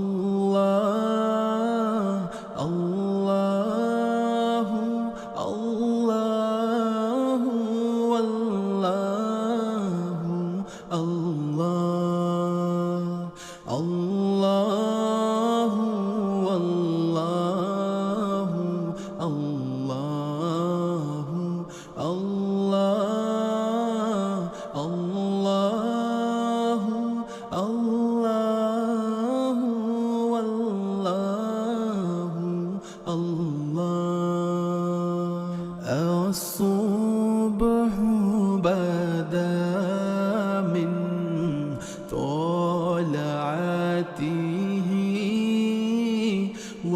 Oh.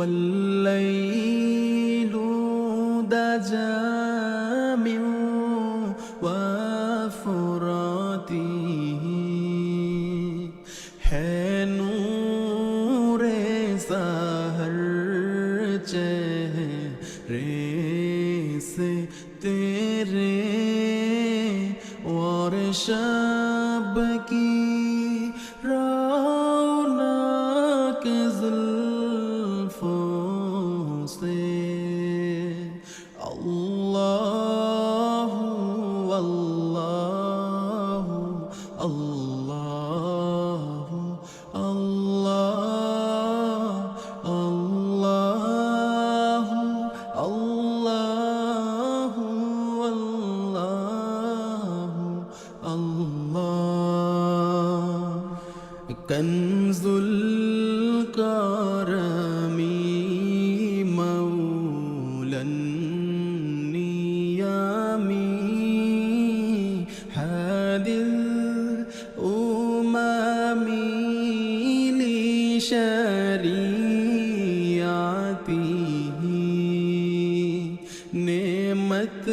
والليل دجامع وفراته ہے نور سہر چہرے سے تیرے اور شب کی كنز الكرم مولى النيام هادي الأمم لشريعته. نعمت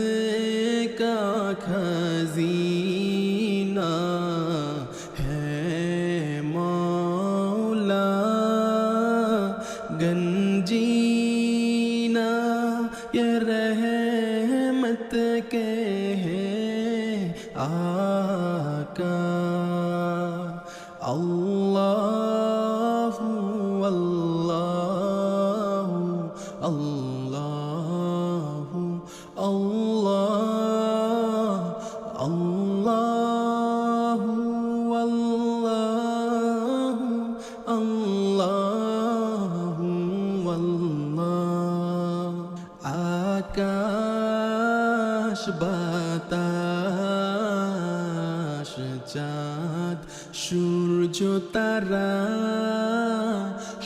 کا مدینہ یہ رحمت کے ہے آقا اللہ اللہ اللہ۔ বাতাস চাঁদ সূর্য তারা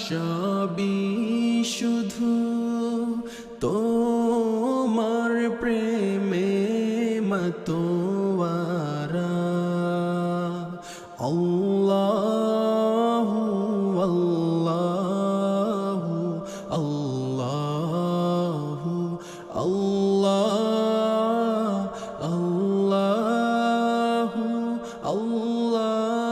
সবই শুধু তোমার প্রেমে মতোয়ারা। আল্লাহ الله